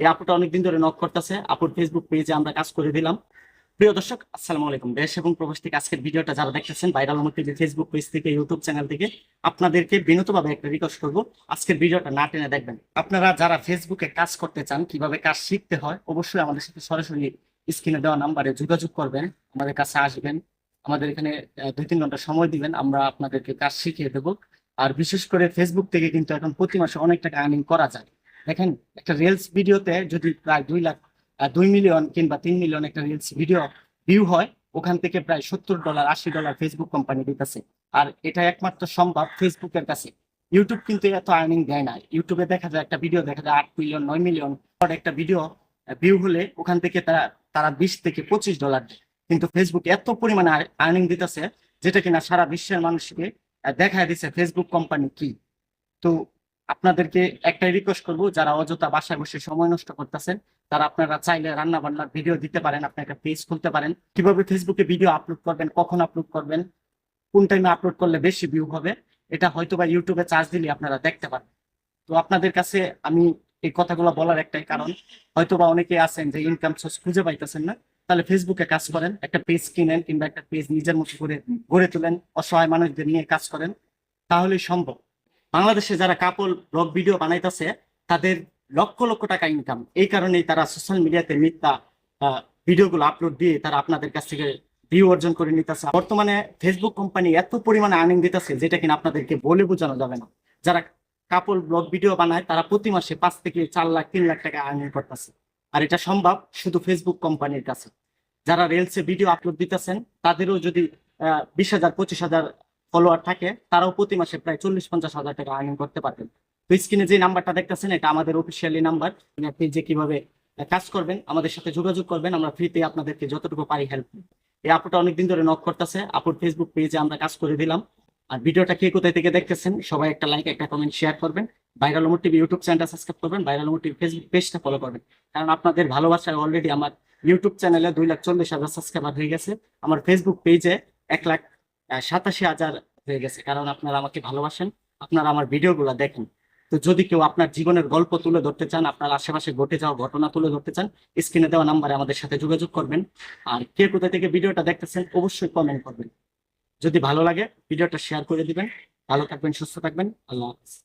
এই আপুটা অনেকদিন ধরে নক করতেছে। আপুর ফেসবুক পেজে আমরা কাজ করে দিলাম। প্রিয় দর্শক, আসসালামু আলাইকুম। দেশ এবং প্রবাস থেকে আজকের ভিডিওটা যারা দেখতেছেন, ভাইরাল মধ্যে ফেসবুক পেজ থেকে ইউটিউব চ্যানেল থেকে, আপনাদেরকে বিনীতভাবে একটা রিকোয়েস্ট করব। আজকের ভিডিওটা না টেনে দেখবেন। আপনারা যারা ফেসবুকে কাজ করতে চান, কীভাবে কাজ শিখতে হয়, অবশ্যই আমাদের সাথে সরাসরি স্ক্রিনে দেওয়া নাম্বারে যোগাযোগ করবেন। আমাদের কাছে আসবেন। আমাদের এখানে দুই তিন ঘণ্টা সময় দিবেন। আমরা আপনাদেরকে কাজ শিখিয়ে দেবো। আর বিশেষ করে ফেসবুক থেকে কিন্তু এখন প্রতি মাসে অনেক টাকা আর্নিং করা যায়। দেখেন, একটা রিলস ভিডিওতে যদি প্রায় দুই লাখ দুই মিলিয়ন কিংবা তিন মিলিয়ন একটা রিলস ভিডিও ভিউ হয়, ওখান থেকে প্রায় সত্তর ডলার আশি ডলার ফেসবুক কোম্পানি দিতেছে। আর এটা একমাত্র সম্ভব ফেসবুকের কাছে। ইউটিউব কিন্তু এত আর্নিং দেয় না। ইউটিউবে দেখা যায় একটা ভিডিও দেখা যায় আট মিলিয়ন নয় মিলিয়ন পর একটা ভিডিও ভিউ হলে ওখান থেকে তারা তারা বিশ থেকে পঁচিশ ডলার কিন্তু ফেসবুক এত পরিমাণে আর্নিং দিতেছে, যেটা কিনা সারা বিশ্বের মানুষকে দেখায় দিচ্ছে ফেসবুক কোম্পানি কি। তো আপনাদেরকে একটাই রিকোয়েস্ট করব, যারা অযথা বাসায় বসে সময় নষ্ট করতেছেন, তারা আপনারা চাইলে রান্না বান্নার ভিডিও দিতে পারেন, আপনি একটা পেজ খুলতে পারেন। কীভাবে ফেসবুকে ভিডিও আপলোড করবেন, কখন আপলোড করবেন, কোন টাইমে আপলোড করলে বেশি ভিউ হবে, এটা হয়তো বা ইউটিউবে চার্জ দিলে আপনারা দেখতে পারেন। তো আপনাদের কাছে আমি এই কথাগুলো বলার একটাই কারণ হয়তো বা অনেকে আছেন যে ইনকাম সোর্স খুঁজে পাইতেছেন না, তাহলে ফেসবুকে কাজ করেন, একটা পেজ কিনেন কিংবা একটা পেজ নিজের মতো করে গড়ে তোলেন, অসহায় মানুষদের নিয়ে কাজ করেন, তাহলেই সম্ভব। বাংলাদেশে যারা কাপল ব্লগ ভিডিও বানাইতেছে, তাদের লক্ষ লক্ষ টাকা ইনকাম এই কারণেই তারা সোশ্যাল মিডিয়াতে মিথ্যা ভিডিওগুলো আপলোড দিয়ে তারা আপনাদের কাছ থেকে ভিউ অর্জন করে নিতেছে। বর্তমানে ফেসবুক কোম্পানি এত পরিমাণে আর্নিং দিতেছে যেটা কিনা আপনাদেরকে বলে বোঝানো যাবে না। যারা কাপল ব্লগ ভিডিও বানায়, তারা প্রতি মাসে পাঁচ থেকে চার লাখ, তিন লাখ টাকা আর্নিং করতেছে। আর এটা সম্ভব শুধু ফেসবুক কোম্পানির কাছে। যারা রেলসে ভিডিও আপলোড দিতেছেন, তাদেরও যদি বিশ হাজার, পঁচিশ হাজার ফলোয়ার থাকে, তারাও প্রতি মাসে প্রায় চল্লিশ পঞ্চাশ হাজার টাকা আর্নিং করতে পারবেন তো স্ক্রিনে যে নাম্বারটা দেখতেছেন, এটা আমাদের অফিসিয়ালি নাম্বার আপনি যে কীভাবে কাজ করবেন, আমাদের সাথে যোগাযোগ করবেন, আমরা ফ্রিতে আপনাদেরকে যতটুকু পারি হেল্প এই আপুটা অনেকদিন ধরে নক করতেছে, আপুর ফেসবুক পেজে আমরা কাজ করে দিলাম। আর ভিডিওটা কে কোথায় থেকে দেখতেছেন, সবাই একটা লাইক একটা কমেন্ট শেয়ার করবেন। ভাইরাল ওমর টিভি ইউটিউব চ্যানেলটা সাবস্ক্রাইব করবেন ভাইরাল ওমর টিভি ফেসবুক পেজটা ফলো করবেন। কারণ আপনাদের ভালোবাসায় অলরেডি আমার ইউটিউব চ্যানেলে দুই লাখ চল্লিশ হাজার সাবস্ক্রাইবার হয়ে গেছে। আমার ফেসবুক পেজে এক লাখ সাতাশি হাজার হয়ে গেছে, কারণ আপনারা আমাকে ভালোবাসেন, আপনারা আমার ভিডিওগুলো দেখেন। তো যদি কেউ আপনার জীবনের গল্প তুলে ধরতে চান, আপনার আশেপাশে ঘটে যাওয়া ঘটনা তুলে ধরতে চান, স্ক্রিনে দেওয়া নাম্বারে আমাদের সাথে যোগাযোগ করবেন। আর কে কোথা থেকে ভিডিওটা দেখতেছেন, অবশ্যই কমেন্ট করবেন। যদি ভালো লাগে, ভিডিওটা শেয়ার করে দিবেন। ভালো থাকবেন, সুস্থ থাকবেন। আল্লাহ হাফিজ।